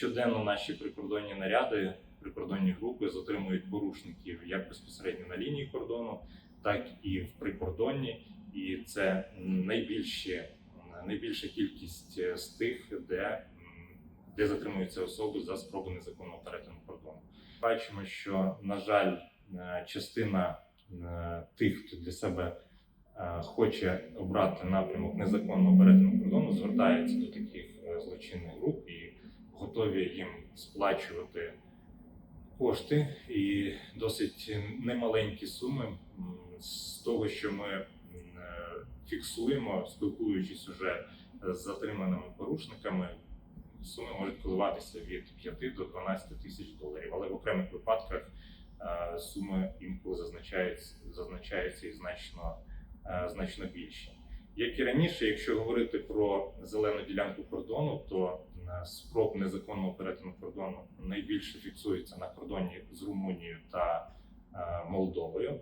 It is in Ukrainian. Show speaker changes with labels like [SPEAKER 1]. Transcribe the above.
[SPEAKER 1] Щоденно наші прикордонні наряди, прикордонні групи затримують порушників як безпосередньо на лінії кордону, так і в прикордонні. І це найбільші, найбільша кількість е, з тих, де, де затримуються особи за спробу незаконного перетину кордону. Бачимо, що на жаль, е, частина е, тих, хто для себе хоче обрати напрямок незаконного перетину кордону, звертається до таких злочинних груп готові їм сплачувати кошти і досить немаленькі суми з того, що ми фіксуємо, спілкуючись уже з затриманими порушниками. Суми можуть коливатися від 5 до 12 тисяч доларів, але в окремих випадках е, суми інколи зазначаються, зазначаються і значно, е, значно більші. Як і раніше, якщо говорити про зелену ділянку кордону, то незаконного перетину кордону найбільше фіксується на кордоні з Румунією та е, Молдовою.